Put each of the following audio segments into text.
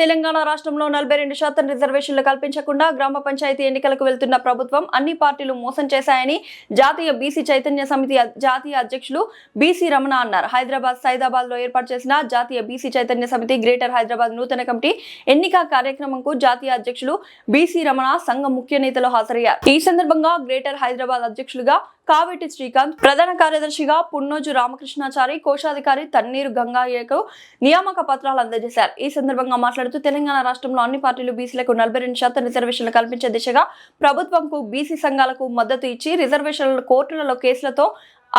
తెలంగాణ రాష్ట్రంలో నలభై రెండు శాతం రిజర్వేషన్లు కల్పించకుండా గ్రామ పంచాయతీ ఎన్నికలకు వెళ్తున్న ప్రభుత్వం అన్ని పార్టీలు మోసం చేశాయని జాతీయ బీసీ చైతన్య సమితి జాతీయ అధ్యక్షులు బీసీ రమణ అన్నారు. హైదరాబాద్ సైదాబాద్లో ఏర్పాటు చేసిన జాతీయ బీసీ చైతన్య సమితి గ్రేటర్ హైదరాబాద్ నూతన కమిటీ ఎన్నిక కార్యక్రమంకు జాతీయ అధ్యక్షులు బీసీ రమణ సంఘం ముఖ్య నేతలు హాజరయ్యారు. ఈ సందర్భంగా గ్రేటర్ హైదరాబాద్ అధ్యక్షులుగా కావేటి శ్రీకాంత్ ప్రధాన కార్యదర్శిగా పున్నోజు రామకృష్ణాచారి కోశాధికారి తన్నీరు గంగాయ్యకు నియామక పత్రాలు అందజేశారు. ఈ సందర్భంగా మాట్లాడుతూ తెలంగాణ రాష్ట్రంలో అన్ని పార్టీలు బీసీలకు నలభై రెండు శాతం రిజర్వేషన్లు కల్పించే దిశగా ప్రభుత్వంకు బీసీ సంఘాలకు మద్దతు ఇచ్చి రిజర్వేషన్ల కోర్టులలో కేసులతో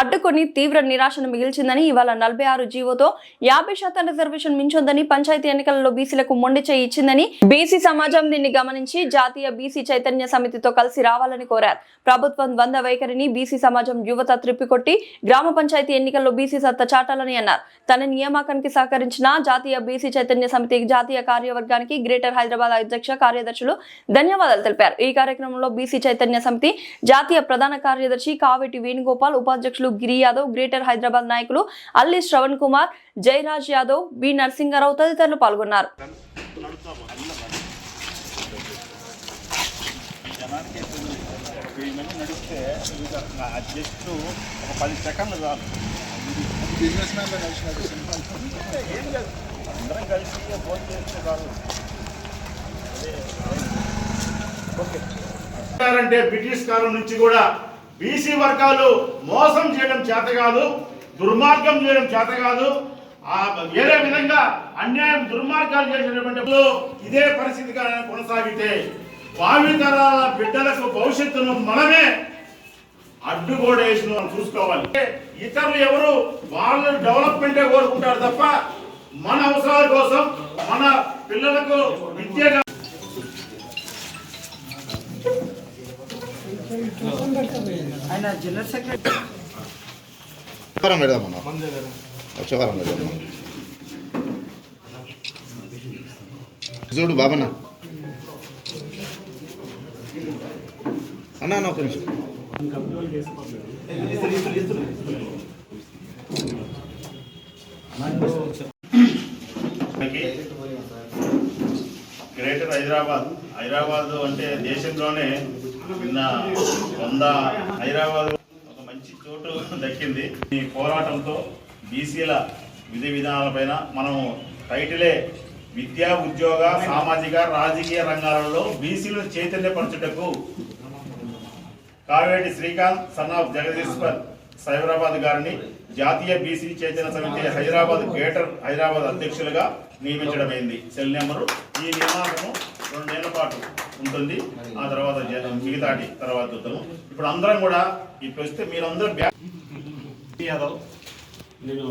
అడ్డుకొని తీవ్ర నిరాశను మిగిల్చిందని ఇవాళ నలభై ఆరు జీవోతో యాభై శాతం రిజర్వేషన్ మించొద్దని పంచాయతీ ఎన్నికలలో బీసీలకు మొండి చేయి ఇచ్చిందని బీసీ సమాజం దీన్ని గమనించి జాతీయ బీసీ చైతన్య సమితితో కలిసి రావాలని కోరారు. ప్రభుత్వం ద్వంద్వ వైఖరిని బీసీ సమాజం యువత త్రిప్పికొట్టి గ్రామ పంచాయతీ ఎన్నికల్లో బీసీ సత్తా చాటాలని అన్నారు. తన నియామకానికి సహకరించిన జాతీయ బీసీ చైతన్య సమితి జాతీయ కార్యవర్గానికి గ్రేటర్ హైదరాబాద్ అధ్యక్ష కార్యదర్శులు ధన్యవాదాలు తెలిపారు. ఈ కార్యక్రమంలో బీసీ చైతన్య సమితి జాతీయ ప్రధాన కార్యదర్శి కావేటి వేణుగోపాల్ ఉపాధ్యక్షులు గిరి యాదవ్ గ్రేటర్ హైదరాబాద్ నాయకులు అల్లి శ్రవణ్ కుమార్ జయరాజ్ యాదవ్ బి నరసింహారావు తదితరులు పాల్గొన్నారు. నడిస్తే జస్ట్ ఒక పది సెకండ్లు చాలు బిజినెస్ మ్యాన్లో ఏం లేదు అందరం కలిసి ఫోన్ చేస్తే చాలు అంటే బ్రిటిష్ కాలం నుంచి కూడా బీసీ వర్గాలు మోసం చేయడం చేత కాదు దుర్మార్గం చేయడం చేత కాదు. ఆ వేరే విధంగా అన్యాయం దుర్మార్గాలు చేసినటువంటి ఇదే పరిస్థితిగా కొనసాగితే భావితరాల బిడ్డలకు భవిష్యత్తును మనమే అడ్డుగోడేసి మనం చూసుకోవాలి. ఇతరులు ఎవరు వాళ్ళు డెవలప్మెంటే కోరుకుంటారు తప్ప మన అవసరాల కోసం మన పిల్లలకు విద్య వారం పెడదామన్నా వచ్చే వారం పెడదాం చూడు బాబన్న. అన్నా అన్న ఒక నిమిషం. గ్రేటర్ హైదరాబాద్. హైదరాబాద్ అంటే దేశంలోనే నిన్న వంద హైదరాబాద్ ఒక మంచి చోటు దక్కింది. ఈ పోరాటంతో బీసీల విధి విధానాలపైన మనం టైటిలే విద్యా ఉద్యోగ సామాజిక రాజకీయ రంగాలలో బీసీలను చైతన్యపరచుటకు కావేటి శ్రీకాంత్ సన్ ఆఫ్ జగదీశ్వర్ సైబరాబాద్ గారిని జాతీయ బీసీ చైతన్య సమితి హైదరాబాద్ గ్రేటర్ హైదరాబాద్ అధ్యక్షులుగా నియమించడమైంది. సెల్ నెంబరు ఈ నియామకము రెండేళ్ళ పాటు ఉంటుంది. ఆ తర్వాత మిగతాటి తర్వాత చూద్దాము. ఇప్పుడు అందరం కూడా ఇప్పుడు వస్తే మీరందరూ బ్యా యాదవ్ నేను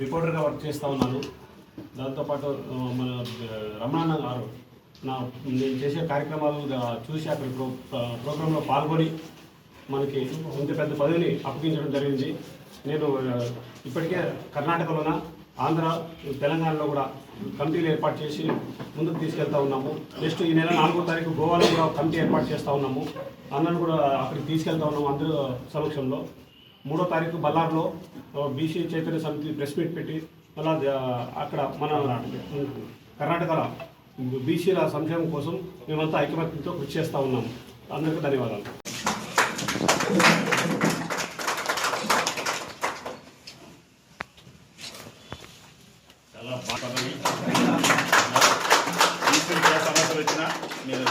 రిపోర్టర్గా వర్క్ చేస్తూ ఉన్నాను. దాంతోపాటు మన ఆ, రమణాన్న గారు నా నేను చేసే కార్యక్రమాలు చూసి అక్కడ ప్రో ప్ర- ప్రోగ్రాంలో పాల్గొని మనకి ఇంత పెద్ద పదవిని అప్పగించడం జరిగింది. నేను ఇప్పటికే కర్ణాటకలోన ఆంధ్ర తెలంగాణలో కూడా కమిటీలు ఏర్పాటు చేసి ముందుకు తీసుకెళ్తా ఉన్నాము. నెక్స్ట్ ఈ నెల నాలుగో తారీఖు గోవాలో కూడా కమిటీ ఏర్పాటు చేస్తూ ఉన్నాము. అందరిని కూడా అక్కడికి తీసుకెళ్తా ఉన్నాము అందరూ సమక్షంలో. మూడో తారీఖు బల్లార్లో బీసీ చైతన్య సమితి ప్రెస్ మీట్ పెట్టి మళ్ళా అక్కడ మన కర్ణాటకలో బీసీల సంక్షేమం కోసం మేమంతా ఐకమత్యంతో కృషి చేస్తూ ఉన్నాము. అందరికీ ధన్యవాదాలు చాలా బాగా పదవి తీసుకుని ఏ సమస్యలు వచ్చినా మీరు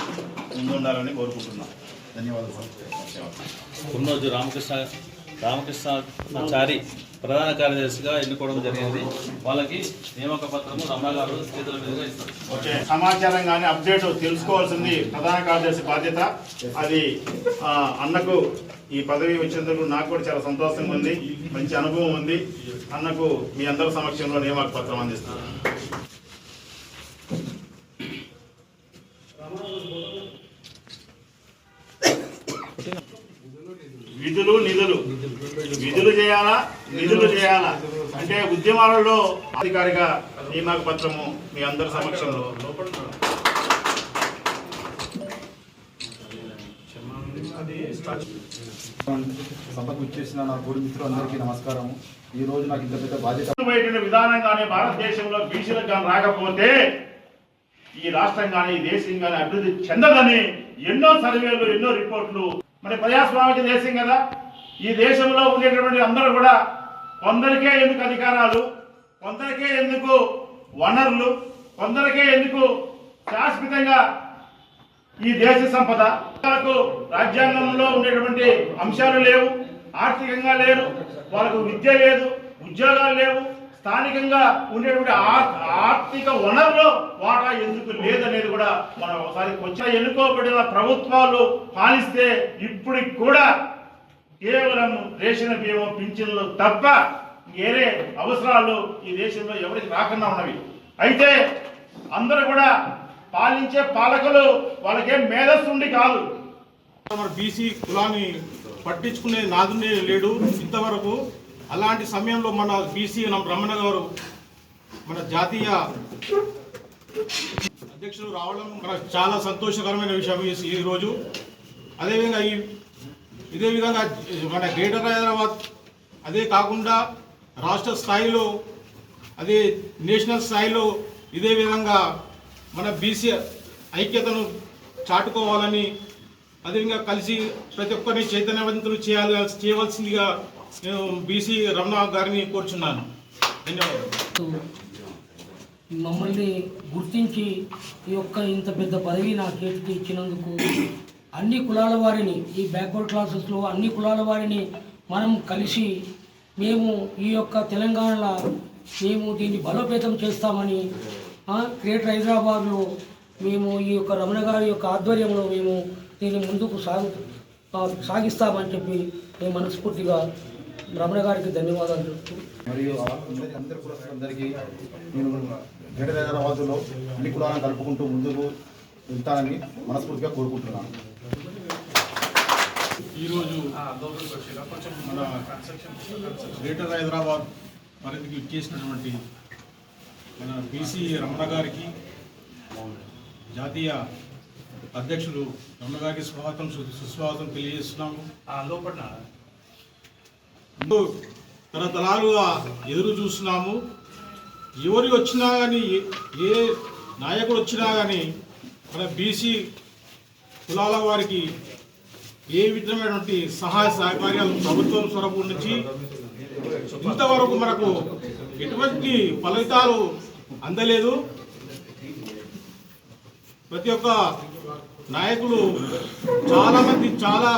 ముందుండాలని కోరుకుంటున్నాను ధన్యవాదాలు ఉన్నోజు రామకృష్ణ రామకృష్ణాచారి ప్రధాన కార్యదర్శిగా ఎన్నుకోవడం జరిగింది. వాళ్ళకి నియామక పత్రము రమణ గారు చేతుల మీదుగా ఇస్తారు. ఓకే సమాచారం కానీ అప్డేట్ తెలుసుకోవాల్సింది ప్రధాన కార్యదర్శి బాధ్యత. అది అన్నకు ఈ పదవి వచ్చినందుకు నాకు కూడా చాలా సంతోషంగా ఉంది మంచి అనుభవం ఉంది. అన్నకు మీ అందరి సమక్షంలో నియామక పత్రం అందిస్తాను విధులు నిధులు. విధులు చేయాలా? నిధులు చేయాలా? అంటే ఉద్యమాలలో అధికారిక నియామక పత్రము మీ అందరి సమక్షంలో. సభకు ఇచ్చేసిన నా తోడి మిత్రులందరికీ నమస్కారం ఈ రోజు నాకు ఇంత పెద్ద బాధ్యత విధానంగానే భారతదేశంలో బీసీలకు కానీ రాకపోతే ఈ రాష్ట్రం కానీ ఈ దేశం కానీ అభివృద్ధి చెందదని ఎన్నో సర్వేలు ఎన్నో రిపోర్ట్లు. మరి ప్రజాస్వామిక దేశం కదా. ఈ దేశంలో ఉండేటటువంటి అందరూ కూడా కొందరికే ఎందుకు అధికారాలు కొందరికే ఎందుకు వనరులు కొందరికే ఎందుకు శాశ్వతంగా ఈ దేశ సంపద? వాళ్ళకు రాజ్యాంగంలో ఉండేటువంటి అంశాలు లేవు ఆర్థికంగా లేరు వాళ్ళకు విద్య లేదు ఉద్యోగాలు లేవు స్థానికంగా ఉండేటువంటి ఆర్థిక వనరులో వాటా ఎందుకు లేదనేది కూడా మనం ఒకసారి వచ్చిన ఎన్నుకోబడిన ప్రభుత్వాలు పాలిస్తే ఇప్పటికి కూడా కేవలం రేషన్ బియ్యం పింఛన్లు తప్ప వేరే అవసరాలు ఈ దేశంలో ఎవరికి రాకుండా ఉన్నవి. అయితే అందరూ కూడా పాలించే పాలకులు వాళ్ళకేం మేధస్సు ఉండి కాదు. బీసీ కులాన్ని పట్టించుకునే నాదునే లేడు. ఇంతవరకు అలాంటి సమయంలో మన బీసీ రమణ గారు మన జాతీయ అధ్యక్షులు రావడం మనకు చాలా సంతోషకరమైన విషయం ఈ- రోజు. అదేవిధంగా ఈ ఇదే విధంగా మన గ్రేటర్ హైదరాబాద్ అదే కాకుండా రాష్ట్ర స్థాయిలో అదే నేషనల్ స్థాయిలో ఇదే విధంగా మన బీసీ ఐక్యతను చాటుకోవాలని అదేవిధంగా కలిసి ప్రతి ఒక్కరిని చైతన్యవంతులు చేయాలి చేయవలసిందిగా నేను బీసీ రమణ గారిని కోరుచున్నాను. ధన్యవాదాలు. మమ్మల్ని గుర్తించి ఈ యొక్క ఇంత పెద్ద పదవి నా చేతికి ఇచ్చినందుకు అన్ని కులాల వారిని ఈ బ్యాక్వర్డ్ క్లాసెస్లో అన్ని కులాల వారిని మనం కలిసి మేము ఈ యొక్క తెలంగాణలో మేము దీన్ని బలోపేతం చేస్తామని గ్రేటర్ హైదరాబాద్లో మేము ఈ యొక్క రమణ గారి యొక్క ఆధ్వర్యంలో మేము దీన్ని ముందుకు సాగు సాగిస్తామని చెప్పి మేము మనస్ఫూర్తిగా రమణ గారికి ధన్యవాదాలు చెప్తూ. మరియు అందరి అందరి కులస్తులందరికీ నేను గ్రేటర్ హైదరాబాద్లో అన్ని కులాలను కలుపుకుంటూ ముందుకు వెళ్తానని మనస్ఫూర్తిగా కోరుకుంటున్నాను. ఈరోజు మన గ్రేటర్ హైదరాబాద్ పరిధికి ఇచ్చేసినటువంటి మన బీసీ రమణ గారికి జాతీయ అధ్యక్షులు రమణ గారికి స్వాగతం సుస్వాగతం తెలియజేస్తున్నాము. ముందు తరతరాలుగా ఎదురు చూస్తున్నాము. ఎవరు వచ్చినా కానీ ఏ నాయకుడు వచ్చినా కానీ మన బీసీ కులాల వారికి ఏ విధమైనటువంటి సహాయ సహకార్యాలు ప్రభుత్వం తరపు నుంచి ఇంతవరకు మనకు ఎటువంటి ఫలితాలు అందలేదు. ప్రతి ఒక్క నాయకులు చాలా మంది చాలా